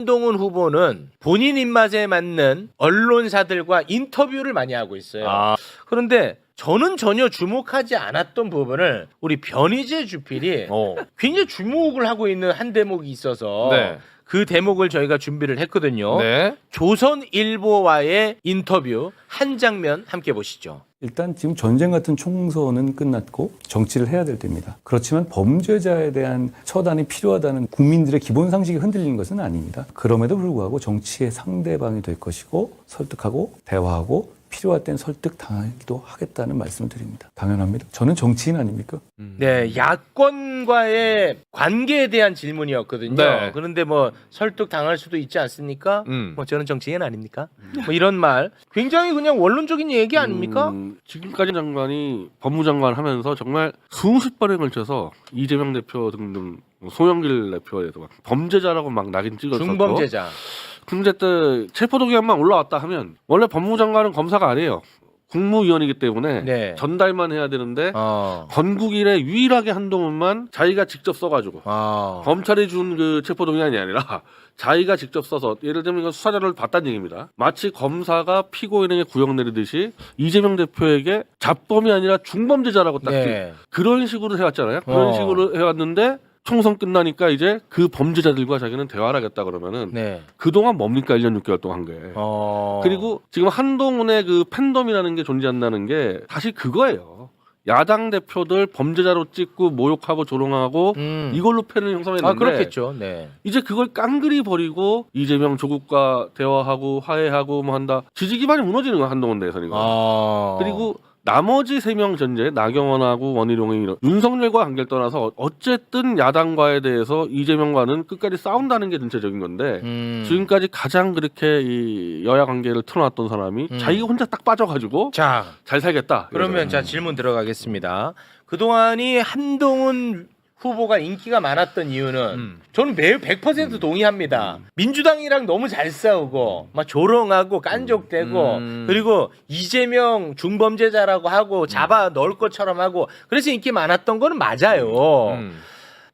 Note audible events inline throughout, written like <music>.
한동훈 후보는 본인 입맛에 맞는 언론사들과 인터뷰를 많이 하고 있어요. 아, 그런데 저는 전혀 주목하지 않았던 부분을 우리 변희재 주필이 어. 굉장히 주목을 하고 있는 한 대목이 있어서 네. 그 대목을 저희가 준비를 했거든요. 네. 조선일보와의 인터뷰 한 장면 함께 보시죠. 일단 지금 전쟁 같은 총선은 끝났고 정치를 해야 될 때입니다. 그렇지만 범죄자에 대한 처단이 필요하다는 국민들의 기본 상식이 흔들리는 것은 아닙니다. 그럼에도 불구하고 정치의 상대방이 될 것이고 설득하고 대화하고 필요할 땐 설득 당하기도 하겠다는 말씀을 드립니다. 당연합니다. 저는 정치인 아닙니까? 네, 야권과의 관계에 대한 질문이었거든요. 네. 그런데 뭐 설득 당할 수도 있지 않습니까? 음. 뭐 저는 정치인 아닙니까? 뭐 이런 말 굉장히 그냥 원론적인 얘기 아닙니까? 음, 지금까지 장관이 법무장관 하면서 정말 수십 번에 걸쳐서 이재명 대표 등등 뭐 송영길 대표에 대해서 막 범죄자라고 막 낙인 찍었었고 중범죄자. 때 체포동의안만 올라왔다 하면 원래 법무장관은 검사가 아니에요 국무위원이기 때문에 네. 전달만 해야 되는데 어. 건국 이래 유일하게 한동훈만 자기가 직접 써가지고 어. 검찰이 준 그 체포동의안이 아니라 자기가 직접 써서 예를 들면 이건 수사자료를 봤다는 얘기입니다. 마치 검사가 피고인에게 구형 내리듯이 이재명 대표에게 잡범이 아니라 중범죄자라고 딱 네. 그런 식으로 해왔잖아요. 그런 어. 식으로 해왔는데 총선 끝나니까 이제 그 범죄자들과 자기는 대화를 하겠다 그러면은 네. 그동안 뭡니까 1년 6개월 동안 한 게. 어. 그리고 지금 한동훈의 그 팬덤이라는 게 존재한다는 게 사실 그거예요. 야당 대표들 범죄자로 찍고 모욕하고 조롱하고 음. 이걸로 팬을 형성했는데 아 그렇겠죠. 네. 이제 그걸 깡그리 버리고 이재명 조국과 대화하고 화해하고 뭐 한다 지지 기반이 무너지는 거야 한동훈 대선 이거 어. 그리고 나머지 세 명 전제 나경원하고 원희룡이 윤석열과 관계를 떠나서 어쨌든 야당과에 대해서 이재명과는 끝까지 싸운다는 게 전체적인 건데 음. 지금까지 가장 그렇게 이 여야 관계를 틀어놨던 사람이 음. 자기가 혼자 딱 빠져가지고 자 잘 살겠다 그러면. 자 질문 들어가겠습니다. 그동안이 한동훈 후보가 인기가 많았던 이유는 음. 저는 매우 100% 동의합니다. 민주당이랑 너무 잘 싸우고 막 조롱하고 깐족대고 음. 그리고 이재명 중범죄자라고 하고 잡아 넣을 것처럼 하고 그래서 인기 많았던 거는 맞아요. 음.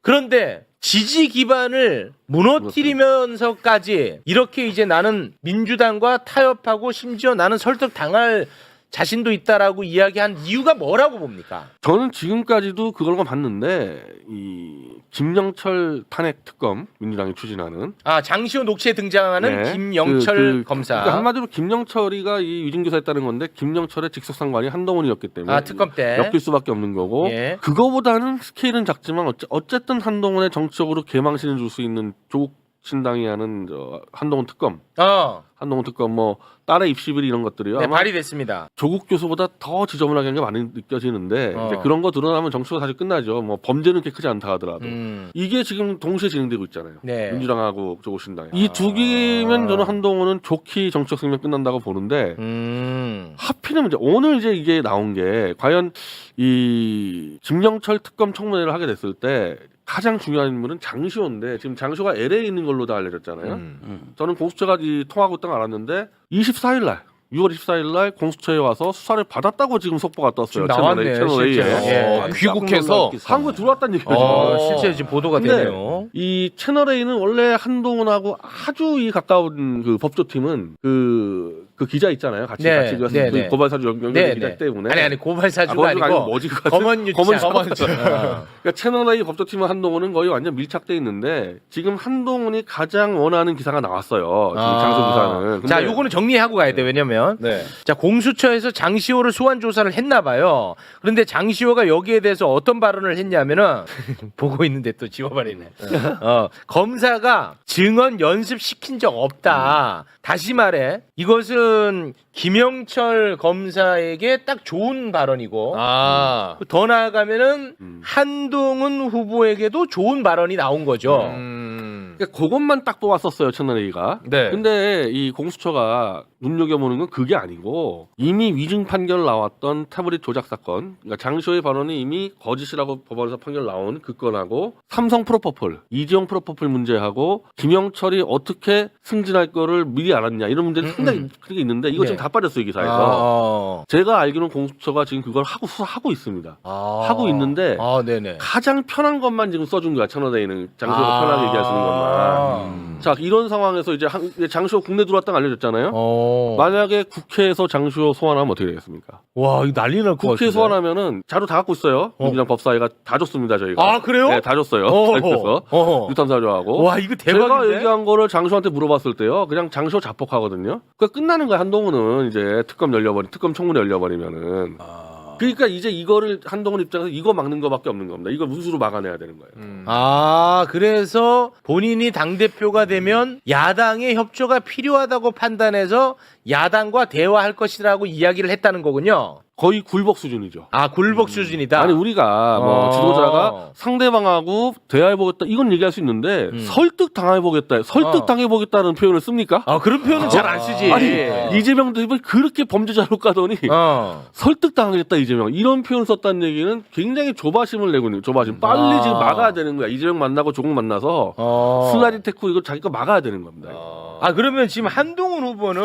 그런데 지지 기반을 무너뜨리면서까지 이렇게 이제 나는 민주당과 타협하고 심지어 나는 설득 당할 자신도 있다라고 이야기한 이유가 뭐라고 봅니까? 저는 지금까지도 그걸 봤는데 이 김영철 탄핵 특검 민주당이 추진하는 아 장시호 녹취에 등장하는 네. 김영철 그- 그- 검사. 그러니까 한마디로 김영철이가 이 유진교사했다는 건데 김영철의 직속 상관이 한동훈이었기 때문에 아 특검 때. 엮일 수밖에 없는 거고 예. 그거보다는 스케일은 작지만 어째, 어쨌든 한동훈의 정치적으로 개망신을 줄 수 있는 조국 신당이 하는 저 한동훈 특검, 어. 한동훈 특검 뭐 딸의 입시비리 이런 것들이요. 네, 아마 발의됐습니다. 조국 교수보다 더 지저분하게 한 게 많이 느껴지는데 어. 이제 그런 거 드러나면 정치가 사실 끝나죠. 뭐 범죄는 그렇게 크지 않다 하더라도 음. 이게 지금 동시에 진행되고 있잖아요. 네. 민주당하고 조국 신당. 이두 개면 저는 한동훈은 좋게 정치적 승리 끝난다고 보는데 음. 하필이면 이제 오늘 이제 이게 나온 게 과연 이 김영철 특검 청문회를 하게 됐을 때 가장 중요한 인물은 장시호인데 지금 장시호가 LA에 있는 걸로 다 알려졌잖아요. 음. 저는 공수처가 이 통하고 있다는 걸 알았는데 24일 날 6월 24일 날 공수처에 와서 수사를 받았다고 지금 속보가 떴어요. 지금 나왔네요, 채널 A. 채널 A에. 예. 어, 귀국해서 한국에 들어왔다는 얘기죠. 어, 지금. 실제 지금 보도가 되네요. 이 채널 A는 원래 한동훈하고 아주 이 가까운 그 법조팀은 그, 그 기자 있잖아요. 같이 네, 같이 그 네, 네. 고발사주 연결된 네, 기자 네. 때문에 아니 아니 고발 사주가 아, 고발 아니고 사주가 아니고 뭐지, 그거? 검언 유착. 검언 유착. 어. <laughs> 그러니까 채널 A 법조팀은 한동훈은 거의 완전 밀착돼 있는데 지금 한동훈이 가장 원하는 기사가 나왔어요. 지금 아. 장소 기사는. 자, 근데 요거는 정리하고 가야 돼. 왜냐면 네. 자, 공수처에서 장시호를 소환 조사를 했나 봐요. 그런데 장시호가 여기에 대해서 어떤 발언을 했냐면은 <laughs> 보고 있는데 또 지워버리네. 어, 검사가 증언 연습 시킨 적 없다. 다시 말해 이것 은 김영철 검사에게 딱 좋은 발언이고 아. 더 나아가면은 음. 한동훈 후보에게도 좋은 발언이 나온 거죠. 음. 그러니까 그것만 딱 뽑았었어요 A가. 네. 근데 이 공수처가 눈여겨보는 건 그게 아니고 이미 위증 판결 나왔던 태블릿 조작 사건, 그러니까 장시호의 발언이 이미 거짓이라고 법원에서 판결 나온 그 건하고 삼성 프로포폴, 이지용 프로포폴 문제하고 김영철이 어떻게 승진할 거를 미리 알았냐 이런 문제는 음, 상당히 음. 크게 있는데 이거 네. 지금 다 빠졌어요 이 기사에서. 아, 제가 알기로는 공수처가 지금 그걸 하고 수사하고 있습니다. 아. 하고 있는데 아, 네네. 가장 편한 것만 지금 써준 거야 천하대에는 장시호가 편하게 얘기할 수 있는 것만. 음. 자 이런 상황에서 이제 한, 이제 장시호 국내 들어왔다는 거 알려졌잖아요. 어. 만약에 국회에서 장시호 소환하면 어떻게 되겠습니까? 와, 이거 난리 날 것 같은데. 국회 소환하면은 자료 다 갖고 있어요. 어. 민주당 법사위가 다 줬습니다 저희가. 아, 그래요? 네, 다 줬어요. 그래서 어허. 유탐사조하고. 와, 이거 제가 대박인데. 얘기한 거를 장시호한테 물어봤을 때요. 그냥 장시호 자폭하거든요. 그러니까 끝나는 거야 한동훈은 이제 특검 열려버리, 특검 청문회 열려버리면은. 그러니까 이제 이거를 한동훈 입장에서 이거 막는 거밖에 없는 겁니다. 이걸 무수로 막아내야 되는 거예요. 음. 아, 그래서 본인이 당대표가 되면 야당의 협조가 필요하다고 판단해서 야당과 대화할 것이라고 이야기를 했다는 거군요. 거의 굴복 수준이죠. 아, 굴복 수준이다. 아니 우리가 뭐 어. 지도자가 상대방하고 대화해보겠다 이건 얘기할 수 있는데 음. 설득 당해보겠다, 설득 어. 당해보겠다는 표현을 씁니까? 아, 그런 표현은 잘 안 쓰지. 아니 이재명 대표 그렇게 범죄자로 까더니 어. 설득 당하겠다 이재명 이런 표현 을 썼다는 얘기는 굉장히 조바심을 내고 있는 조바심. 빨리 아. 지금 막아야 되는 거야. 이재명 만나고 조국 만나서 어. 슬라이드 테크 이거 자기가 막아야 되는 겁니다. 아 그러면 지금 한동훈 후보는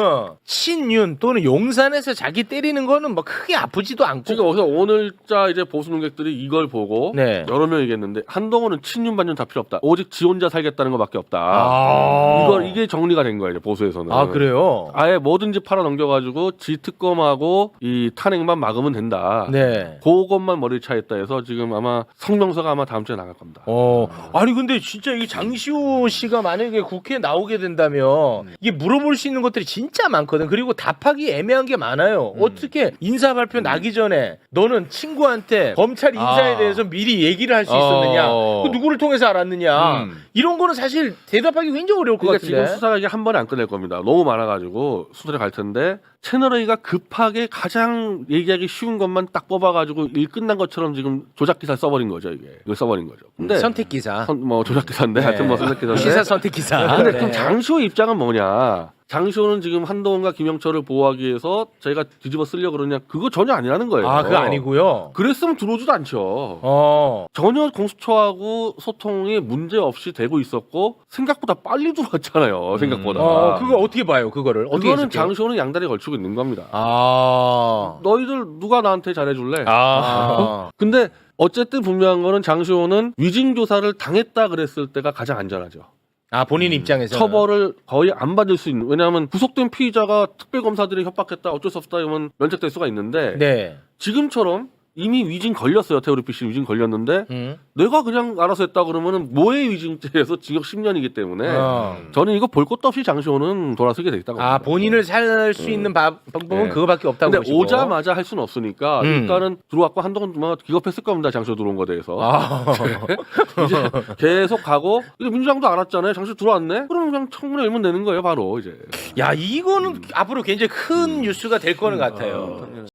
친윤 또는 용산에서 자기 때리는 거는 뭐 크게 아프지도 않고 지금 어서 오늘자 이제 보수 논객들이 이걸 보고 네. 여러 명 얘기했는데 한동훈은 친윤 반윤 다 필요 없다. 오직 지 혼자 살겠다는 것밖에 없다. 아 이걸 이게 정리가 된 거예요 이제 보수에서는. 아 그래요 아예 뭐든지 팔아 넘겨가지고 지 특검하고 이 탄핵만 막으면 된다. 네. 그것만 머리 차있다 해서 지금 아마 성명서가 아마 다음 주에 나갈 겁니다. 어 아니 근데 진짜 이 장시호 씨가 만약에 국회에 나오게 된다면 이게 물어볼 수 있는 것들이 진짜 많거든 그리고 답하기 애매한 게 많아요 어떻게 인사 발표 나기 전에 너는 친구한테 검찰 인사에 아. 대해서 미리 얘기를 할 수 있었느냐 어. 그 누구를 통해서 알았느냐 음. 이런 거는 사실 대답하기 굉장히 어려울 것 그러니까 같은데 지금 수사가 이게 한 번에 안 끝낼 겁니다. 너무 많아가지고 수사를 갈 텐데 채널 A가 급하게 가장 얘기하기 쉬운 것만 딱 뽑아가지고 일 끝난 것처럼 지금 조작 기사 를 써버린 거죠 이게 이걸 써버린 거죠. 근데 선택 기사 선- 뭐 조작 기사인데 네. 하여튼 뭐 선택 기사인데 시사 선택 기사 근데 네. 그럼 장시호 입장은 뭐냐? 장시호는 지금 한동훈과 김영철을 보호하기 위해서 저희가 뒤집어 쓰려 고 그러냐? 그거 전혀 아니라는 거예요. 아 그거 아니고요 그랬으면 들어오지도 않죠. 어 전혀 공수처하고 소통이 문제 없이 되고 있었고 생각보다 빨리 들어왔잖아요. 생각보다. 어, 그거 어떻게 봐요? 그거를 어떻게 그거는 해석해요? 장시호는 양다리 걸치고 있는 겁니다. 아. 너희들 누가 나한테 잘해줄래? 아. <laughs> 근데 어쨌든 분명한 거는 장시호는 위증 조사를 당했다 그랬을 때가 가장 안전하죠. 아 본인 입장에서 처벌을 거의 안 받을 수 있는 왜냐하면 구속된 피의자가 특별 검사들이 협박했다 어쩔 수 없다 이러면 면책될 수가 있는데 네. 지금처럼 이미 위증 걸렸어요 태우리피 씨 위증 걸렸는데 음. 내가 그냥 알아서 했다 그러면은 뭐의 위증죄에서 징역 10년이기 때문에 어. 저는 이거 볼 것도 없이 장시호는 돌아서게 되겠다고 아 봅니다. 본인을 살 수 있는 바- 방법은 네. 그거밖에 없다고 근데 보시고. 오자마자 할 수는 없으니까 음. 일단은 들어왔고 한동안 뭐 기겁했을 겁니다 장시호 들어온 거에 대해서 아. <laughs> 이제 계속 가고 이제 민주당도 알았잖아요 장시호 들어왔네 그러면 그냥 청문회 열면 되는 거예요 바로 이제 야 이거는 앞으로 굉장히 큰 뉴스가 될 거는 같아요.